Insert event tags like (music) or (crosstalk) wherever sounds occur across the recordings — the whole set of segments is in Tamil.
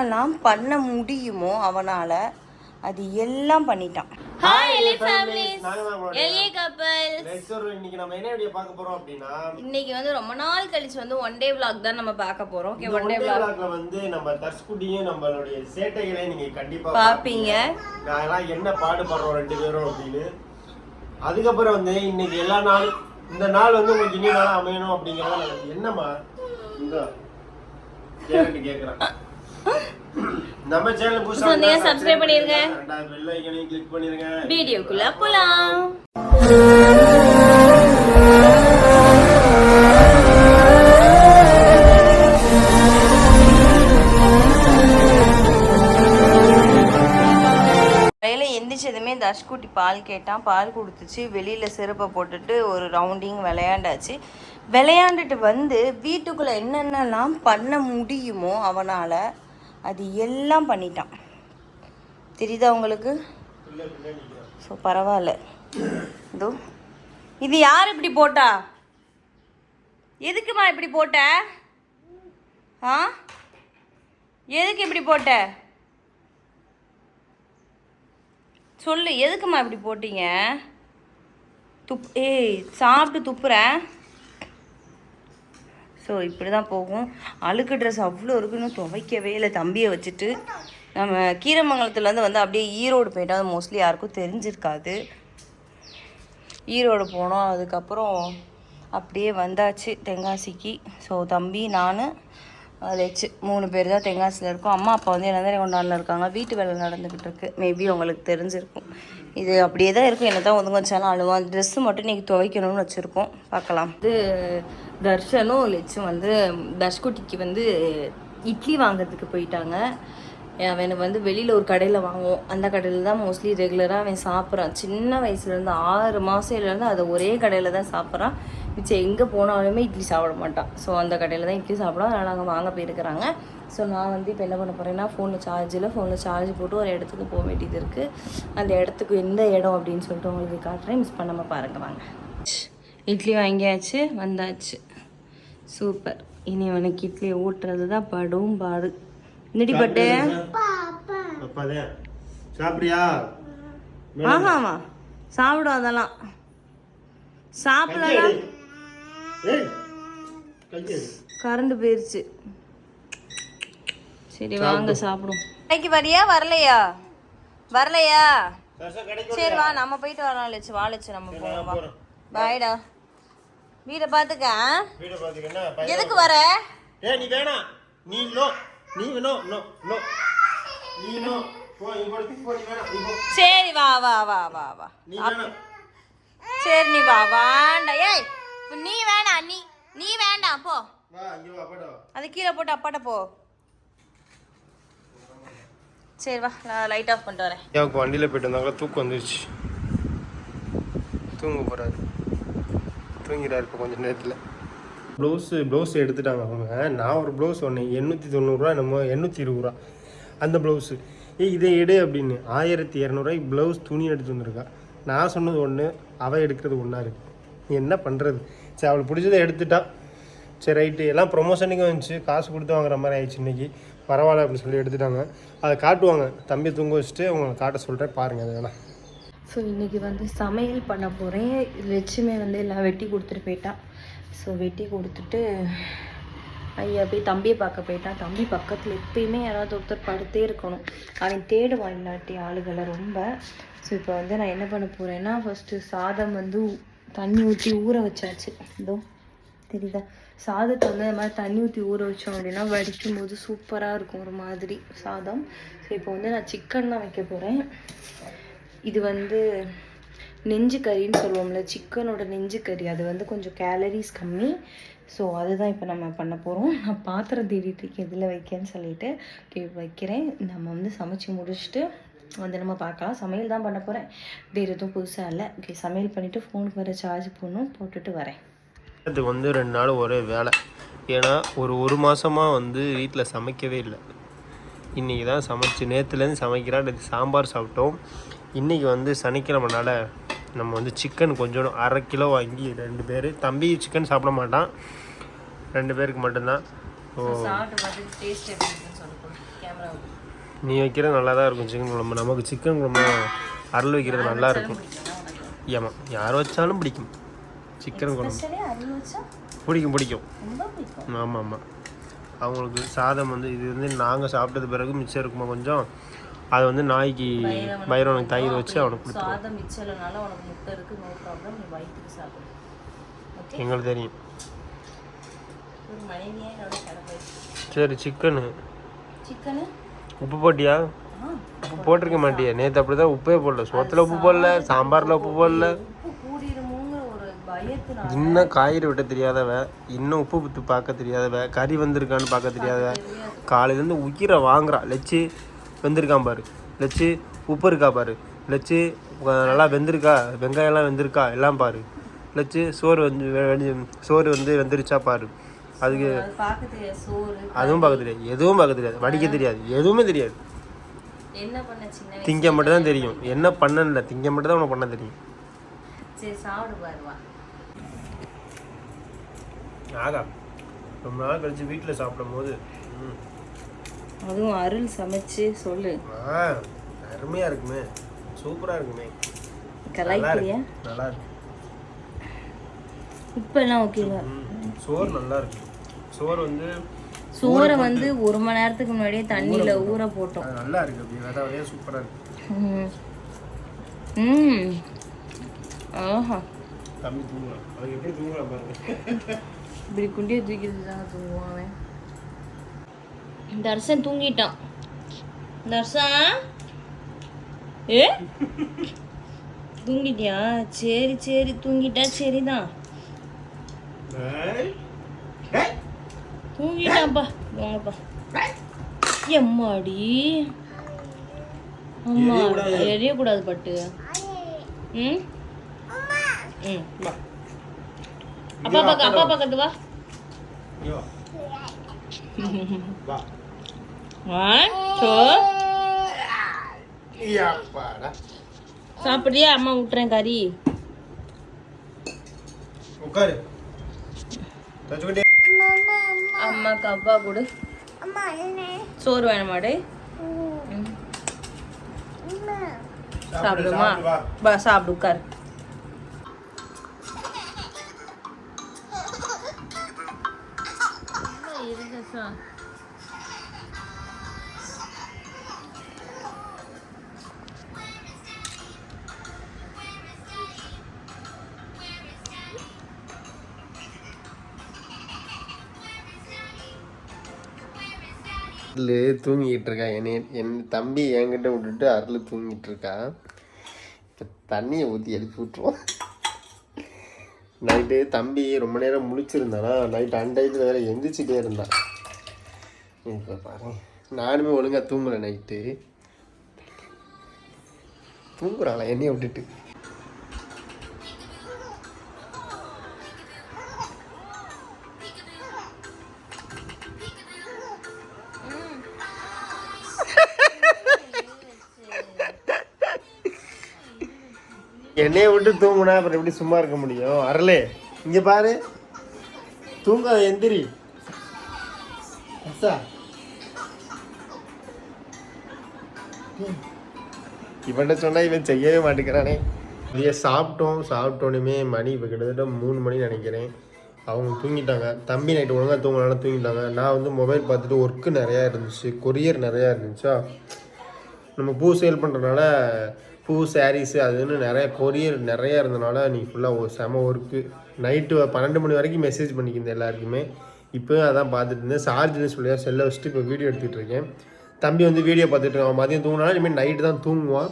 என்னென்னலாம் பண்ண முடியுமோ அவனால் அது எல்லாம் பண்ணிட்டான். ஹாய் எலி ஃபேமிலிஸ் எலிய கப்பல் இன்னைக்கு நம்ம என்ன வீடியோ பார்க்க போறோம் அப்படின்னா இன்னைக்கு வந்து ரொம்ப நாள் கழிச்சு வந்து ஒன் டே vlog தான் நம்ம பார்க்க போறோம். ஓகே ஒன் டே vlogல வந்து நம்ம தர்ஸ்குட்டியும் நம்மளுடைய சேட்டைகளையும் நீங்க கண்டிப்பா பார்ப்பீங்க. நாங்கெல்லாம் என்ன பாடுபடுறோம் ரெண்டு பேரும் அப்படின்னு. அதுக்கப்புறம் வந்து இன்னைக்கு எல்லா நாள் இந்த நாள் வந்து உங்களுக்கு இனி நாளா அமையணும் அப்படிங்கறத நான் என்னம்மா இந்த கேரட் கேக்குறேன். நம்ம சேனல் புதுசா வந்தீங்க, subscribe பண்ணிருங்க. ரெண்டாவது பெல் ஐக்கனையும் கிளிக் பண்ணிருங்க. வீடியோக்குள்ள போலாம். எந்திரிச்சதுமே தஷ்குட்டி பால் கேட்டான். பால் கொடுத்துச்சு. வெளியில் செருப்பை போட்டுட்டு ஒரு ரவுண்டிங் விளையாண்டாச்சு. விளையாண்டுட்டு வந்து வீட்டுக்குள்ளே என்னென்னலாம் பண்ண முடியுமோ அவனால் அது எல்லாம் பண்ணிட்டான். தெரியுதா உங்களுக்கு? ஸோ பரவாயில்ல. இதோ. இது யார் இப்படி போட்டா? எதுக்குமா இப்படி போட்ட? ஆ? எதுக்கு இப்படி போட்ட? சொல்லு எதுக்கும்மா இப்படி போட்டீங்க? துப் ஏய் சாப்பிட்டு துப்புறேன். ஸோ இப்படி தான் போகும். அழுக்கு ட்ரெஸ் அவ்வளோ இருக்குன்னு துவைக்கவே இல்லை. தம்பியை வச்சுட்டு நம்ம கீரமங்கலத்துலேருந்து வந்து அப்படியே ஈரோடு போயிட்டால் அது மோஸ்ட்லி யாருக்கும் தெரிஞ்சிருக்காது. ஈரோடு போனோம் அதுக்கப்புறம் அப்படியே வந்தாச்சு தென்காசிக்கு. ஸோ தம்பி நான் லெச்சு மூணு பேர் தான் தென்காசியில் இருக்கோம். அம்மா அப்பா வந்து என்ன கொண்டாடில் இருக்காங்க. வீட்டு வேலை நடந்துக்கிட்டு இருக்கு. மேபி உங்களுக்கு தெரிஞ்சிருக்கும். இது அப்படியே தான் இருக்கும். என்ன தான் ஒதுங்க வச்சாலும் அழுவான் ட்ரெஸ்ஸு மட்டும் இன்றைக்கி துவைக்கணும்னு வச்சுருக்கோம். பார்க்கலாம். இது தர்ஷனும் லட்சும் வந்து தர்ஷ்குட்டிக்கு வந்து இட்லி வாங்குறதுக்கு போயிட்டாங்க. அவன் வந்து வெளியில் ஒரு கடையில் வாங்குவோம். அந்த கடையில் தான் மோஸ்ட்லி ரெகுலராக அவன் சாப்பிட்றான். சின்ன வயசுலேருந்து ஆறு மாதத்துலேருந்து அதை ஒரே கடையில் தான் சாப்பிட்றான். மிச்சம் எங்கே போனாலுமே இட்லி சாப்பிட மாட்டான். ஸோ அந்த கடையில் தான் இட்லி சாப்பிடும் அதனால் நாங்கள் வாங்க போயிருக்கிறாங்க. ஸோ நான் வந்து இப்போ என்ன பண்ண போகிறேன்னா ஃபோனில் சார்ஜில் ஃபோனில் சார்ஜ் போட்டு ஒரு இடத்துக்கு போக வேண்டியது இருக்குது அந்த இடத்துக்கு எந்த இடம் அப்படின்னு சொல்லிட்டு உங்களுக்கு காட்டுறேன். மிஸ் பண்ணாமல் பாருங்க வாங்க. இட்லி வாங்கியாச்சு வந்தாச்சு. சூப்பர் இனி உனக்கு இட்லி ஊட்டுறது தான் படும் பாடு. என்னடி பட்டு. அப்பாதே சாப்பிடியா ஆமாம்மா சாப்பிடும் அதெல்லாம். சாப்பிடலாம் கரண்ட் போயிருச்சு. சரி வாங்க சாப்பிடும் கடைக்கு வரியா வரலையா? வரலையா? சரி வா நம்ம போயிட்டு வரலாம் லட்சு. வா லட்சு நம்ம போவோம் வா. பாய்டா. வீடை பையன் எதுக்கு வர? ஏய் நீ வேணாம். நீ நோ நீ நோ. No no. நீ சரி வா வா வா வா வா. சரி நீ வா வாண்டா. ஏய் நீ வேணாம் நீ நீ வேண்டாம் போ. வா இங்க வா போடா அது கீழே போட்டு அப்பாட்ட போ. சரி வா நான் லைட் ஆஃப் பண்ணிட்டு வரேன். எனக்கு வண்டியில் போயிட்டு வந்தாங்களா? தூக்கம் வந்துருச்சு. தூங்க போகிறாரு தூங்கிறாரு இப்போ கொஞ்சம் நேரத்தில். ப்ளவுஸு ப்ளவுஸ் எடுத்துட்டாங்க அவங்க. நான் ஒரு ப்ளவுஸ் ஒன்று எண்ணூற்றி தொண்ணூறுரூவா நம்ம எண்ணூற்றி இருபது ரூபா. அந்த ப்ளவுஸு. ஏய் இதை எடு அப்படின்னு. ஆயிரத்தி இரநூறுவாய்க்கு ப்ளவுஸ் துணி எடுத்து வந்திருக்கா. நான் சொன்னது ஒன்று அவள் எடுக்கிறது ஒன்றா இருக்குது நீ என்ன பண்ணுறது சரி அவளுக்கு பிடிச்சதை எடுத்துட்டா. சரி ரைட்டு. எல்லாம் ப்ரொமோஷனுக்கும் வந்துச்சு. காசு கொடுத்து வாங்குற மாதிரி ஆயிடுச்சு இன்றைக்கி பரவாயில்ல அப்படின்னு சொல்லி எடுத்துட்டாங்க. அதை காட்டுவாங்க. தம்பியை தூங்க வச்சுட்டு உங்களை காட்ட சொல்கிறேன் பாருங்கள் அது வேணா ஸோ இன்றைக்கி வந்து சமையல் பண்ண போகிறேன் லட்சுமி வந்து எல்லாம் வெட்டி கொடுத்துட்டு போயிட்டான் ஸோ வெட்டி கொடுத்துட்டு ஐயா போய் தம்பியை பார்க்க போயிட்டான். தம்பி பக்கத்தில் எப்பயுமே யாராவது ஒருத்தர் படுத்தே இருக்கணும். அவன் தேடுவான் இல்லாட்டி ஆளுகளை ரொம்ப. ஸோ இப்போ வந்து நான் என்ன பண்ண போகிறேன்னா ஃபஸ்ட்டு சாதம் வந்து தண்ணி ஊற்றி ஊற வச்சாச்சு. இதோ தெரியுதா? சாதத்தை வந்து இந்த மாதிரி தண்ணி ஊற்றி ஊற வச்சோம் அப்படின்னா வடிக்கும் போது சூப்பராக இருக்கும் ஒரு மாதிரி சாதம். ஸோ இப்போ வந்து நான் சிக்கன் தான் வைக்க போகிறேன் இது வந்து நெஞ்சு கறின்னு சொல்லுவோம்ல சிக்கனோட நெஞ்சு கறி அது வந்து கொஞ்சம் கேலரிஸ் கம்மி. ஸோ அதுதான் இப்போ நம்ம பண்ண போகிறோம் நான் பாத்திரம் தேடிட்டு எதில் இதில் வைக்கேன்னு சொல்லிட்டு ஓகே வைக்கிறேன். நம்ம வந்து சமைச்சு முடிச்சுட்டு வந்து நம்ம பார்க்கலாம். சமையல் தான் பண்ண போகிறேன் வேறு எதுவும் புதுசாக இல்லை. ஓகே சமையல் பண்ணிவிட்டு ஃபோனுக்கு வர சார்ஜ் போடணும். போட்டுட்டு வரேன். அது வந்து ரெண்டு நாள் ஒரே வேலை. ஏன்னா ஒரு ஒரு மாதமாக வந்து வீட்டில் சமைக்கவே இல்லை. இன்றைக்கி தான் சமைச்சு நேற்றுலேருந்து சமைக்கிறான். நேற்று சாம்பார் சாப்பிட்டோம். இன்றைக்கி வந்து சனிக்கிழமைனால நம்ம வந்து சிக்கன் கொஞ்சம் அரை கிலோ வாங்கி ரெண்டு பேர். தம்பி சிக்கன் சாப்பிட மாட்டான். ரெண்டு பேருக்கு மட்டும்தான். ஓ. நீ வைக்கிறது நல்லா தான் இருக்கும் சிக்கன் குழம்பு. நமக்கு சிக்கன் குழம்பு அருள் வைக்கிறது நல்லா இருக்கும். ஏமா யார் வச்சாலும் பிடிக்கும். சிக்கன் குழம்பு. பிடிக்கும் பிடிக்கும். ஆமாம் ஆமாம் அவங்களுக்கு சாதம் வந்து இது வந்து நாங்கள் சாப்பிட்டது பிறகு மிச்சம் இருக்குமா கொஞ்சம்? அதை வந்து நாய்க்கு பைரவனுக்கு தயிர் வச்சு அவனுக்கு கொடுத்துருவோம். சாதம் முட்டை இருக்கு நோ ப்ராப்ளம் நீ வயிற்றுக்கு சாப்பிடு. ஓகே எங்களுக்கு தெரியும். ஒரு மனைவியே என்னோட கடமை சரி சிக்கனு சிக்கனு உப்பு போட்டியா? உப்பு போட்டிருக்க மாட்டியா. நேற்று அப்படி தான் உப்பே போடல. சோத்தில் உப்பு போடல சாம்பாரில் உப்பு போடல. இன்னும் காய்கறி வெட்ட தெரியாதவ இன்னும் உப்பு புத்து பார்க்க தெரியாதவ கறி வந்திருக்கான்னு பார்க்க தெரியாதவ காலையிலேருந்து உயிரை வாங்குறா. லெச்சு. வெந்திருக்கான் பாரு. லெச்சு உப்பு இருக்கா பாரு. லெச்சு நல்லா வெந்திருக்கா? வெங்காயம்லாம் வெந்திருக்கா? எல்லாம் பாரு. லெச்சு சோறு வந்து சோறு வந்து வெந்திருச்சா பாரு. அதுக்கு அதுவும் பார்க்க தெரியாது. எதுவும் பார்க்க தெரியாது. வடிக்க தெரியாது. எதுவுமே தெரியாது. திங்க மட்டும் தான் தெரியும். என்ன பண்ணல திங்க மட்டும் தான் உனக்கு பண்ண தெரியும். ஆகா. ரொம்ப நாள் கழிச்சு வீட்டில் சாப்பிடும் போது ம். அதுவும் அருள் சமைச்சு சொல்லு. அருமையா இருக்குமே. சூப்பரா இருக்குமே. நல்லா கலாய்க்கிறியா நல்லா இருக்கு. உப்பெல்லாம் ஓகேவா ம். சோறு நல்லா இருக்கு. சோறு வந்து சோறை வந்து ஒரு மணி நேரத்துக்கு முன்னாடியே தண்ணியில ஊற போட்டோம். நல்லா இருக்கு அப்படி வித சூப்பரா இருக்கு. ம். ஆஹா. தம்பி தூங்கலாம் அவன் எப்படி தூங்கலாம் பாருங்க. இப்படி குண்டியை தூக்கிட்டு தான் தூங்குவான். தர்சன் தூங்கிட்டான். தர்சன் ஏ? தூங்கிட்டியா? சரி சரி தூங்கிட்டா சரிதான். தூங்கிட்டான்ப்பா வாங்கப்பா. எம்மாடி? அம்மா எரியக்கூடாது. பட்டு. ம்? ம். வா. அப்பா பக்கம் அப்பா பக்கத்து வா. வா. (laughs) One two. சாப்பிட்றியா? அம்மா விட்டுறேன் கறி. உட்காரு. அம்மாக்கு அப்பா கொடு. சோறு வேணுமாடு சாப்பிடுமா? சாப்பிடு உட்காரு. அருள் தூங்கிக்கிட்டு இருக்கா என்னை என் தம்பி என்கிட்ட விட்டுட்டு அருள் தூங்கிட்டு இருக்கா இப்போ தண்ணியை ஊற்றி எழுப்பி விட்ருவோம் நைட்டு தம்பி ரொம்ப நேரம் முழிச்சிருந்தானா? நைட் அண்டயத்தில் வேற எந்திரிச்சிட்டே இருந்தான் இப்போ பாருங்க. நானுமே ஒழுங்காக தூங்கலை நைட்டு. தூங்குறாளா? என்னையை விட்டுட்டு. என்னைய விட்டு தூங்குனா அப்புறம் எப்படி சும்மா இருக்க முடியும்? அரளே இங்க பாரு. தூங்காத எந்திரி. அசா இவன்கிட்ட சொன்னா இவன் செய்யவே மாட்டேங்கிறானே. இதைய சாப்பிட்டோம் சாப்பிட்டோன்னுமே மணி இப்போ கிட்டத்தட்ட மூணு மணி நினைக்கிறேன். அவங்க தூங்கிட்டாங்க. தம்பி நைட்டு ஒழுங்காக தூங்கினால தூங்கிட்டாங்க. நான் வந்து மொபைல் பார்த்துட்டு ஒர்க்கு நிறையா இருந்துச்சு கொரியர் நிறையா இருந்துச்சா? நம்ம பூ சேல் பண்ணுறதுனால பூ சாரீஸு அதுன்னு நிறைய கொரியர் நிறையா இருந்தனால நீ ஃபுல்லாக ஒரு செம ஒர்க்கு நைட்டு பன்னெண்டு மணி வரைக்கும் மெசேஜ் பண்ணிக்கிந்த எல்லாருக்குமே. இப்போயும் அதான் பார்த்துட்டு இருந்தேன். சார்ஜ்னு சொல்லியா செல்லை வச்சுட்டு இப்போ வீடியோ எடுத்துகிட்டு இருக்கேன். தம்பி வந்து வீடியோ பார்த்துட்டு இருக்கான். அவன் மதியம் தூங்கினாலும் இனிமேல் நைட்டு தான் தூங்குவான்.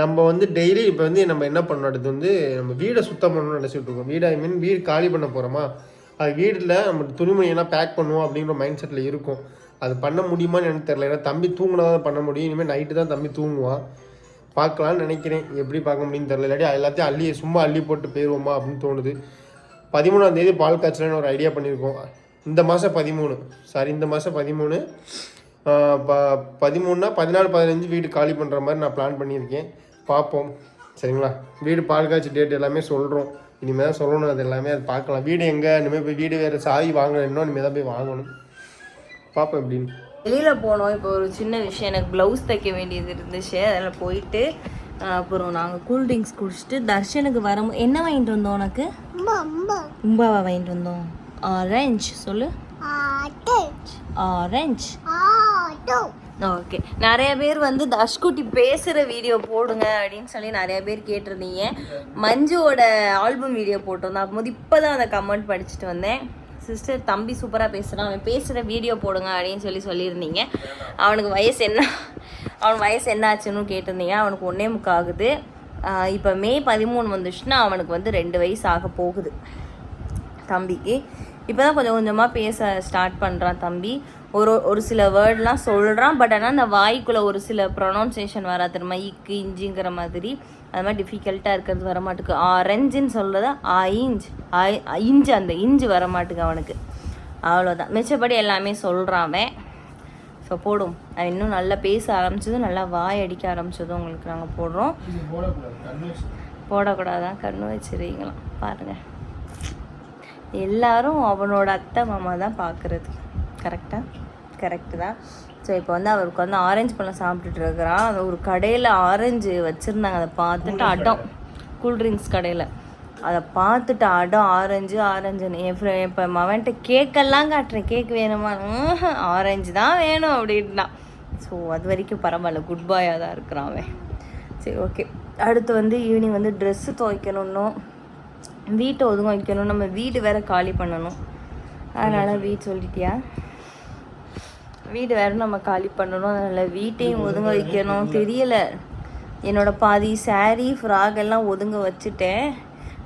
நம்ம வந்து டெய்லி இப்போ வந்து நம்ம என்ன பண்ணோம் வந்து நம்ம வீடை சுத்தம் பண்ணணும்னு நினச்சிட்டு இருக்கோம். வீடு ஐ மீன் வீடு காலி பண்ண போகிறோமா அது வீட்டில் நம்ம துணிமணியெல்லாம் பேக் பண்ணுவோம் அப்படிங்கிற மைண்ட் செட்டில் இருக்கும். அது பண்ண முடியுமான்னு எனக்கு தெரியல. ஏன்னா தம்பி தூங்கினா தான் பண்ண முடியும். இனிமேல் நைட்டு தான் தம்பி தூங்குவான். பார்க்கலான்னு நினைக்கிறேன். எப்படி பார்க்க முடியும்னு தெரியல. இல்லாட்டி எல்லாத்தையும் அள்ளி சும்மா அள்ளி போட்டு போயிடுவோமா அப்படின்னு தோணுது. பதிமூணாம் தேதி பால் காய்ச்சலான்னு ஒரு ஐடியா பண்ணியிருக்கோம். இந்த மாதம் பதிமூணு. சாரி இந்த மாதம் பதிமூணு. ப பதிமூணுனா பதினாலு பதினஞ்சு வீடு காலி பண்ணுற மாதிரி நான் பிளான் பண்ணியிருக்கேன். பார்ப்போம். சரிங்களா? வீடு பால் காய்ச்சி டேட் எல்லாமே சொல்கிறோம் இனிமேல் தான் சொல்லணும். அது எல்லாமே அது பார்க்கலாம். வீடு எங்கே? இனிமேல் போய் வீடு வேறு சாவி வாங்கணும். இன்னும் இனிமேல் தான் போய் வாங்கணும். பார்ப்போம் எப்படின்னு. வெளியில் போனோம். இப்போ ஒரு சின்ன விஷயம். எனக்கு ப்ளவுஸ் தைக்க வேண்டியது இருந்துச்சு. அதில் போயிட்டு அப்புறம் நாங்கள் கூல்ட்ரிங்க்ஸ் குடிச்சிட்டு தர்ஷனுக்கு வர என்ன வாங்கிட்டு வந்தோம் உனக்கு? உம்பாவா வாங்கிட்டு வந்தோம். ஆரஞ்ச் சொல்லு. ஆரஞ்ச் ஓகே நிறைய பேர் வந்து தஷ்குட்டி பேசுகிற வீடியோ போடுங்க அப்படின்னு சொல்லி நிறைய பேர் கேட்டிருந்தீங்க. மஞ்சுவோட ஆல்பம் வீடியோ போட்டிருந்தோம். அப்போது இப்போ தான் அதை கமெண்ட் படிச்சுட்டு வந்தேன். சிஸ்டர் தம்பி சூப்பராக பேசுகிறான் அவன் பேசுகிற வீடியோ போடுங்க அப்படின்னு சொல்லி சொல்லியிருந்தீங்க. அவனுக்கு வயசு என்ன அவன் வயசு என்ன ஆச்சுன்னு கேட்டிருந்தீங்க. அவனுக்கு ஒன்றே முக்கா ஆகுது. இப்போ மே பதிமூணு வந்துச்சுன்னா அவனுக்கு வந்து ரெண்டு வயசு ஆக போகுது. தம்பிக்கு. இப்போ தான் கொஞ்சம் கொஞ்சமாக பேச ஸ்டார்ட் பண்ணுறான் தம்பி. ஒரு ஒரு சில வேர்ட்லாம் சொல்கிறான் பட் ஆனால் அந்த வாய்க்குள்ளே ஒரு சில ப்ரொனவுன்சேஷன் வரா தெரியுமா? இக்கு இஞ்சிங்கிற மாதிரி. அது மாதிரி டிஃபிகல்ட்டாக இருக்கிறது வர மாட்டுக்கு ஆரஞ்சுன்னு சொல்கிறத ஆயிஞ்ச் ஆய் இஞ்சு அந்த இஞ்சு வர மாட்டுக்கு அவனுக்கு. அவ்வளோதான் மிச்சப்படி எல்லாமே சொல்கிறான் ஸோ போடும். அவன் இன்னும் நல்லா பேச ஆரம்பிச்சதும் நல்லா வாய் அடிக்க ஆரம்பிச்சதும் உங்களுக்கு நாங்கள் போடுறோம். போடக்கூடாதான் கண்ணு வச்சிருக்கீங்களாம் பாருங்க. எல்லாரும் அவனோட அத்தை மாமா தான் பார்க்குறது கரெக்டாக கரெக்டு தான். ஸோ இப்போ வந்து அவருக்கு வந்து ஆரஞ்சு பழம் சாப்பிட்டுட்டு இருக்கிறான். அது ஒரு கடையில் ஆரஞ்சு வச்சுருந்தாங்க. அதை பார்த்துட்டு அடம். கூல்ட்ரிங்க்ஸ் கடையில். அதை பார்த்துட்டு அடம். ஆரஞ்சு ஆரஞ்சுன்னு என் ஃப்ரெண்ட் இப்போ மவன்கிட்ட கேக்கெல்லாம் காட்டுறேன். கேக் வேணுமா? ஆரஞ்சு தான் வேணும் அப்படின்னா. ஸோ அது வரைக்கும் பரவாயில்ல. குட் பாயாக தான் இருக்கிறான் அவன். சரி ஓகே அடுத்து வந்து ஈவினிங் வந்து ட்ரெஸ்ஸு துவைக்கணுன்னும் வீட்டை ஒதுங்க வைக்கணும். நம்ம வீடு வேற காலி பண்ணணும். அதனால் வீடு சொல்லிட்டியா? வீடு வேற நம்ம காலி பண்ணணும். அதனால் வீட்டையும் ஒதுங்க வைக்கணும். தெரியல. என்னோட பாதி saree ஃப்ராக் எல்லாம் ஒதுங்க வச்சுட்டேன்.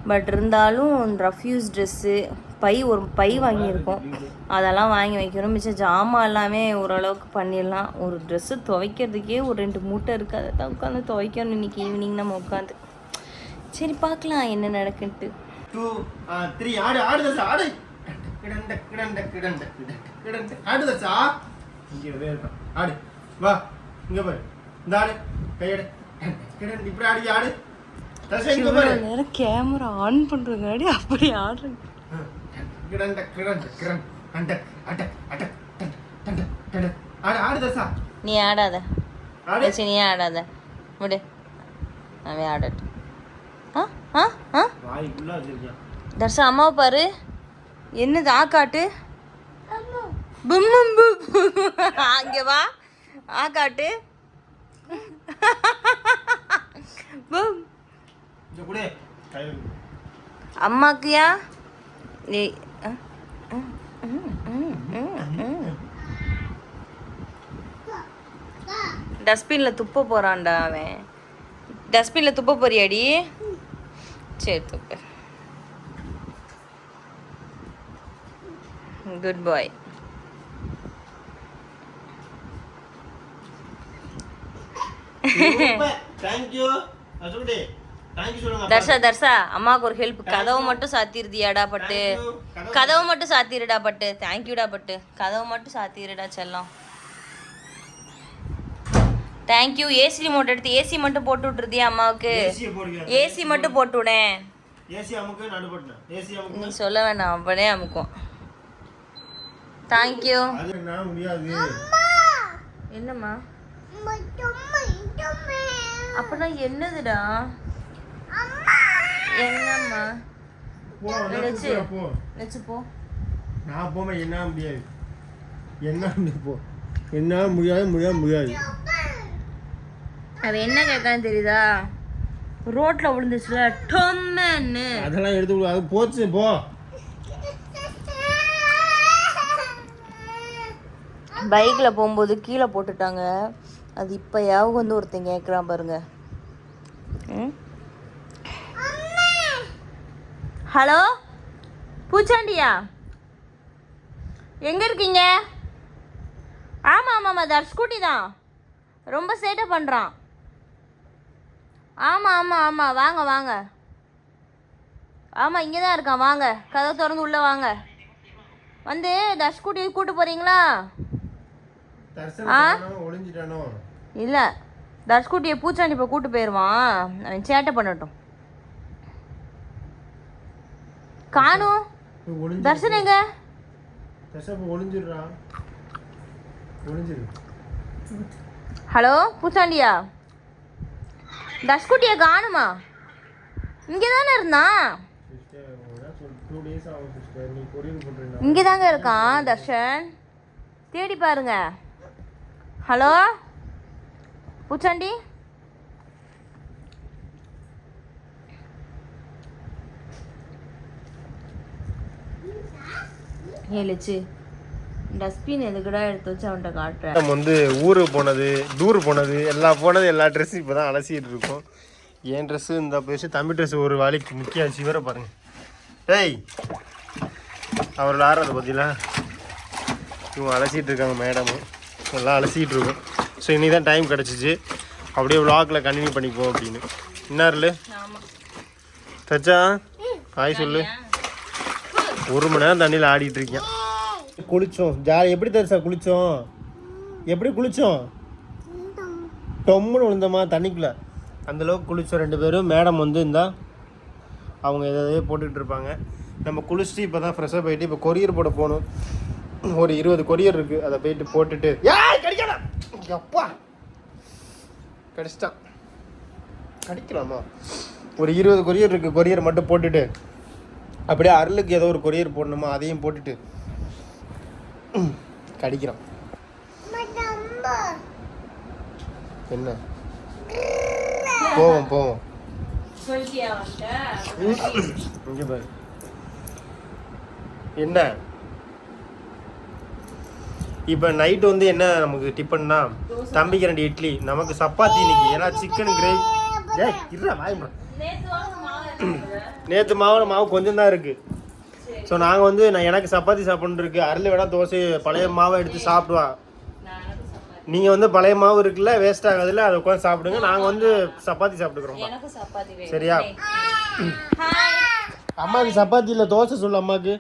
பட் இருந்தாலும் ரஃப்யூஸ் ட்ரெஸ்ஸு பை ஒரு பை வாங்கியிருக்கோம். அதெல்லாம் வாங்கி வைக்கணும். மிச்சம் ஜாமான் எல்லாமே ஓரளவுக்கு பண்ணிடலாம். ஒரு ட்ரெஸ்ஸு துவைக்கிறதுக்கே ஒரு ரெண்டு மூட்டை இருக்குது அதை தான் உட்காந்து துவைக்கணும். இன்னைக்கு ஈவினிங் நம்ம உட்காந்து சரி பார்க்கலாம் என்ன நடக்குன்ட்டு. டூ த்ரீ ஆடு ஆடு தசா ஆடு. கிடண்ட கிடண்ட கிடண்ட கிடண்ட கிடண்ட ஆடு தசா இங்கே வேற ஆடு. வா இங்க பாரு. இந்த ஆடு கையடு. கிடண்ட இப்படி ஆடி ஆடு. தசா இங்க பாரு. நேரம் கேமரா ஆன் பண்ணுறதுனாடி அப்படி ஆடுறேன். கிடண்ட கிடண்ட கிரண் அண்ட அட்ட அட்ட ஆடு ஆடு தசா. நீ ஆடாத. ஆடு. சரி நீ ஆடாத. விடு. அவன் ஆடட்டும். ஆ? ஆ? தர்ஷா அம்மாவை பாரு. என்னது ஆக்காட்டு? பும் பும் பும். அங்க வா. ஆக்காட்டு. பும். அம்மாக்குயா? நீ. டஸ்ட்பின்ல துப்ப போறான்டா அவன். டஸ்ட்பின்ல துப்ப போறியாடி? சரி துப்பு குட் பாய் தர்ஷா தர்ஷா அம்மாவுக்கு ஒரு ஹெல்ப் கதவை மட்டும் சாத்திருதியாடா பட்டு. கதவை மட்டும் சாத்திருடா பட்டு. தேங்க்யூடா பட்டு. கதவை மட்டும் சாத்திருடா செல்லம். தேங்க்யூ ஏசி ரிமோட் எடுத்து ஏசி மட்டும் போட்டு விட்டுருதியா அம்மாவுக்கு? ஏசி மட்டும் போட்டு விடேன் நீ சொல்ல வேண்டாம் அப்படியே அமுக்கும். தேங்க்யூ என்னம்மா? அப்படின்னா என்னதுடா? என்னம்மா. கூப்பிடுறேன், போ. நான் போவேன் என்ன முடியாது. என்ன போ. என்ன முடியாது முடியாது முடியாது. அவன் என்ன கேட்கான்னு தெரியுதா? ரோட்ல விழுந்துச்சுல டொம்மன்னு. அதெல்லாம் எடுத்து விடு. அது போச்சு போ. பைக்ல போகும்போது கீழே போட்டுட்டாங்க. அது இப்போ யாவும் வந்து ஒருத்தன் கேட்குறான் பாருங்க. ம்? ஹலோ? பூச்சாண்டியா? எங்க இருக்கீங்க? ஆமா ஆமாம்மா தர்ஷ்குட்டி தான். ரொம்ப சேட்டை பண்றான். ஆமா ஆமா ஆமா. வாங்க வாங்க. ஆமா இங்கே தான் இருக்கான். வாங்க. கதவு திறந்து உள்ள வாங்க. வந்து தர்ஷ்குட்டியை கூட்டு போறீங்களா? தரிசனம் ஒளிஞ்சிட்டானோ? இல்லை. தர்ஷ்குட்டியை பூச்சாண்டி இப்போ கூட்டு போயிடுவான் அவன் சேட்டை பண்ணட்டும். காணும் தர்ஷன் எங்க? ஹலோ பூச்சாண்டியா? தஷ்குட்டியை காணுமா? இங்கே தானே இருந்தான் இங்கே தாங்க இருக்கான் தர்ஷன். தேடி பாருங்க. ஹலோ? பூச்சாண்டி? ஏழுச்சு டஸ்ட்பின் எதுக்குடா எடுத்து வச்சு அவன்கிட்ட காட்டுறேன் நம்ம வந்து ஊருக்கு போனது டூர் போனது எல்லா போனது எல்லா ட்ரெஸ்ஸும் இப்போ தான் அலசிட்டு இருக்கோம். என் ட்ரெஸ்ஸு இந்த பேசி தம்பி ட்ரெஸ் ஒரு வேலைக்கு முக்கிய சிவரை பாருங்க. டேய் அவரோட ஆடுறத பார்த்தீங்களா இவங்க அலசிட்டு இருக்காங்க மேடமும் எல்லாம் அலசிட்டு இருக்கோம். ஸோ இன்னைக்கு தான் டைம் கிடச்சிச்சு. அப்படியே விளாகில் கண்டினியூ பண்ணிக்குவோம் அப்படின்னு. என்ன இல்லை ஆமாம் தச்சா ஹாய் சொல்லு. ஒரு மணி நேரம் தண்ணியில் ஆடிட்டு இருக்கேன். குளிச்சோம். ஜாலி. எப்படி தெரிசா குளிச்சோம்? எப்படி குளிச்சோம்? டொம்முன்னு விழுந்தோமா? தண்ணிக்குள்ள. அந்த அளவுக்கு குளிச்சோம் ரெண்டு பேரும். மேடம் வந்து இருந்தால் அவங்க எதாவது போட்டுக்கிட்டு இருப்பாங்க. நம்ம குளிச்சுட்டு இப்போ தான் ஃப்ரெஷ்ஷாக போயிட்டு இப்போ கொரியர் போட போகணும். ஒரு இருபது கொரியர் இருக்குது அதை போயிட்டு போட்டுட்டு. கிடைக்கலாம் எப்பா? அப்பா கடிச்சிட்டான். கடிக்கலாமா? ஒரு இருபது கொரியர் இருக்குது கொரியர் மட்டும் போட்டுட்டு அப்படியே அருளுக்கு ஏதோ ஒரு கொரியர் போடணுமா? அதையும் போட்டுட்டு. கடிக்கிறான் என்ன? போவோம் போவோம். இங்க பாரு. என்ன? இப்போ நைட் வந்து என்ன நமக்கு டிஃபன்னா தம்பிக்கு ரெண்டு இட்லி நமக்கு சப்பாத்தி இன்னைக்கு. ஏன்னா சிக்கன் கிரேவி ஏய் இருடா வாய். நேற்று மாவு மாவு கொஞ்சம் தான் இருக்கு. ஸோ நாங்கள் வந்து நான் எனக்கு சப்பாத்தி சாப்பிட்ணும் இருக்கு. அருள் வேணா தோசை பழைய மாவை எடுத்து சாப்பிடுவா. நான் எனக்கு சப்பாத்தி நீங்கள் வந்து பழைய மாவு இருக்குல்ல வேஸ்ட் ஆகாதுல்ல அதை உட்காந்து சாப்பிடுங்க. நாங்கள் வந்து சப்பாத்தி சாப்பிட்டுக்கிறோம். எனக்கு சப்பாத்தி வேணும். சரியா? ஹாய் அம்மாவுக்கு சப்பாத்தி இல்லை தோசை சொல்லு அம்மாவுக்கு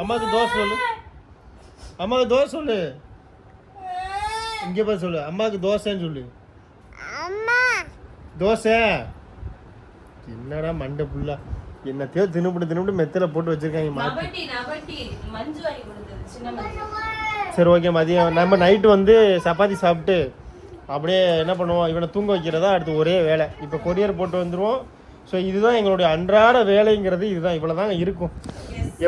அம்மாவுக்கு தோசை சொல்லு. அம்மாவுக்கு தோசை சொல்லு. இங்கே போய் சொல்லு. அம்மாவுக்கு தோசைன்னு சொல்லு. தோசை. என்னடா மண்டை புல்லா. என்னத்தையோ தின்னுபிட்டு தின்னுபிட்டு மெத்தில போட்டு வச்சிருக்காங்க சரி ஓகே மதியம் நம்ம நைட்டு வந்து சப்பாத்தி சாப்பிட்டு அப்படியே என்ன பண்ணுவோம் இவனை தூங்க வைக்கிறதா அடுத்து ஒரே வேலை. இப்போ கொரியர் போட்டு வந்துடுவோம் ஸோ இதுதான் எங்களுடைய அன்றாட வேலைங்கிறது இதுதான். இவ்வளோ தாங்க இருக்கும்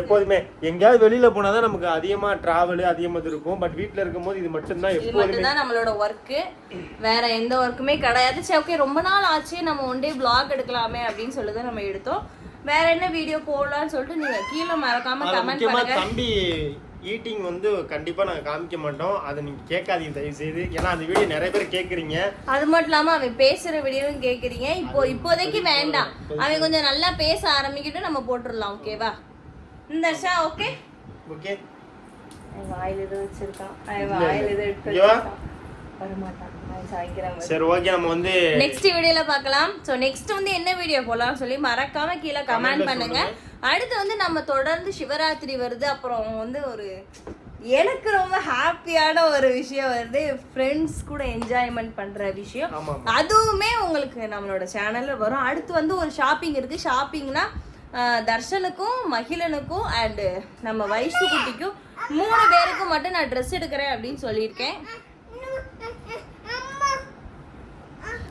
எப்போதுமே எங்கேயாவது வெளியில் போனால் தான் நமக்கு அதிகமாக ட்ராவல் அதிகமாக இருக்கும். பட் வீட்டில் இருக்கும்போது இது மட்டும்தான் எப்போதுமே. நம்மளோட ஒர்க்கு வேற எந்த ஒர்க்குமே கிடையாது. சரி ஓகே ரொம்ப நாள் ஆச்சு. நம்ம ஒன் டே vlog எடுக்கலாமே அப்படின்னு சொல்லி தான் நம்ம எடுத்தோம். வேற என்ன வீடியோ போடலாம்னு சொல்லிட்டு நீங்க கீழே மறக்காம கமெண்ட் பண்ணுங்க. தம்பி ஈட்டிங் வந்து கண்டிப்பா நாங்க காமிக்க மாட்டோம். அதை நீங்க கேட்காதீங்க தயவு செய்து ஏன்னா அந்த வீடியோ நிறைய பேர் கேக்குறீங்க அது மட்டும் இல்லாம அவன் பேசுற வீடியோவும் கேக்குறீங்க இப்போ இப்போதைக்கு வேண்டாம். அவன் கொஞ்சம் நல்லா பேச ஆரம்பிக்கிட்டு நம்ம போட்டுடலாம் ஓகேவா இந்த ஷா ஓகே. ஓகே வாயில் எது வச்சிருக்கான். வாயில் எது எடுத்து சரி ஓகே நம்ம வந்து நெக்ஸ்ட் வீடியோல பார்க்கலாம். ஸோ நெக்ஸ்ட் வந்து என்ன வீடியோ போடலாம்னு சொல்லி மறக்காம கீழே கமெண்ட் பண்ணுங்க. அடுத்து வந்து நம்ம தொடர்ந்து சிவராத்திரி வருது. அப்புறம் வந்து ஒரு எனக்கு ரொம்ப ஹாப்பியான ஒரு விஷயம் வருது. ஃப்ரெண்ட்ஸ் கூட என்ஜாய்மெண்ட் பண்ற விஷயம். அதுவுமே உங்களுக்கு நம்மளோட சேனல்ல வரும். அடுத்து வந்து ஒரு ஷாப்பிங் இருக்கு. ஷாப்பிங்னா தர்ஷனுக்கும் மகிழனுக்கும் அண்டு நம்ம வயசு குட்டிக்கும் மூணு பேருக்கும் மட்டும் நான் ட்ரெஸ் எடுக்கிறேன் அப்படின்னு சொல்லியிருக்கேன்.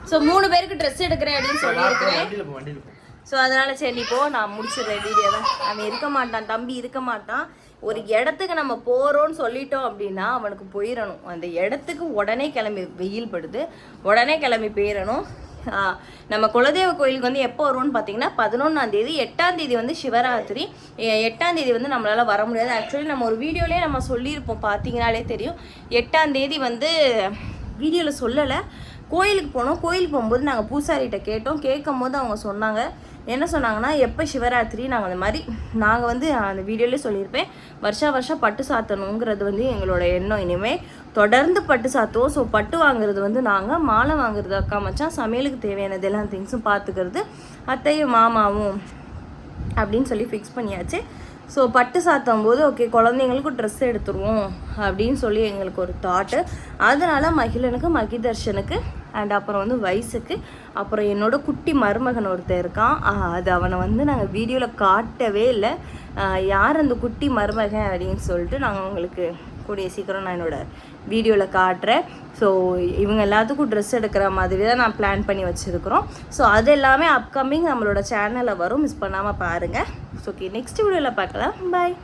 ஸோ மூணு பேருக்கு ட்ரெஸ் எடுக்கிறேன் அப்படின்னு சொல்லியிருக்கிறேன். ஸோ அதனால சரி நீ போ நான் முடிச்சிடுறேன் வீடியோவை. அவன் இருக்க மாட்டான் தம்பி இருக்க மாட்டான். ஒரு இடத்துக்கு நம்ம போகிறோம்னு சொல்லிட்டோம் அப்படின்னா அவனுக்கு போயிடணும். அந்த இடத்துக்கு உடனே கிளம்பி வெயில் படுது. உடனே கிளம்பி போயிடணும். நம்ம குலதெய்வ கோயிலுக்கு வந்து எப்போ வருவோம்னு பார்த்தீங்கன்னா பதினொன்றாம் தேதி எட்டாம் தேதி வந்து சிவராத்திரி. எட்டாம் தேதி வந்து நம்மளால வர முடியாது. ஆக்சுவலி நம்ம ஒரு வீடியோலேயே நம்ம சொல்லியிருப்போம். பார்த்தீங்கனாலே தெரியும். எட்டாம் தேதி வந்து வீடியோவில் சொல்லலை. கோயிலுக்கு போனோம். கோயிலுக்கு போகும்போது நாங்கள் பூசாரிகிட்ட கேட்டோம். கேட்கும் போது அவங்க சொன்னாங்க. என்ன சொன்னாங்கன்னா எப்போ சிவராத்திரி? நாங்கள் அந்த மாதிரி நாங்கள் வந்து அந்த வீடியோலேயே சொல்லியிருப்பேன். வருஷா வருஷம் பட்டு சாத்தணுங்கிறது வந்து எங்களோட எண்ணம். இனிமேல் தொடர்ந்து பட்டு சாத்துவோம். ஸோ பட்டு வாங்குறது வந்து நாங்கள் மாலை வாங்குறது அக்கா மச்சான் சமையலுக்கு தேவையானது எல்லா திங்ஸும் பார்த்துக்கிறது அத்தையும் மாமாவும் அப்படின்னு சொல்லி ஃபிக்ஸ் பண்ணியாச்சு. ஸோ பட்டு சாத்தும் போது ஓகே குழந்தைங்களுக்கும் ட்ரெஸ் எடுத்துருவோம் அப்படின்னு சொல்லி எங்களுக்கு ஒரு தாட்டு அதனால் மகிழனுக்கு மகிதர்ஷனுக்கு அண்ட் அப்புறம் வந்து வயசுக்கு அப்புறம் என்னோட குட்டி மருமகன் ஒருத்தன் இருக்கான். அது அவனை வந்து நாங்கள் வீடியோவில் காட்டவே இல்லை. யார் அந்த குட்டி மருமகன் அப்படின்னு சொல்லிட்டு நாங்கள் உங்களுக்கு கூடிய சீக்கிரம் நான் என்னோட வீடியோவில் காட்டுறேன். ஸோ இவங்க எல்லாத்துக்கும் ட்ரெஸ் எடுக்கிற மாதிரி தான் நான் பிளான் பண்ணி வச்சுருக்குறோம். ஸோ அது எல்லாமே அப்கமிங் நம்மளோட சேனலில் வரும். மிஸ் பண்ணாமல் பாருங்கள் ஸோ ஓகே நெக்ஸ்ட் வீடியோவில் பார்க்கலாம். பாய்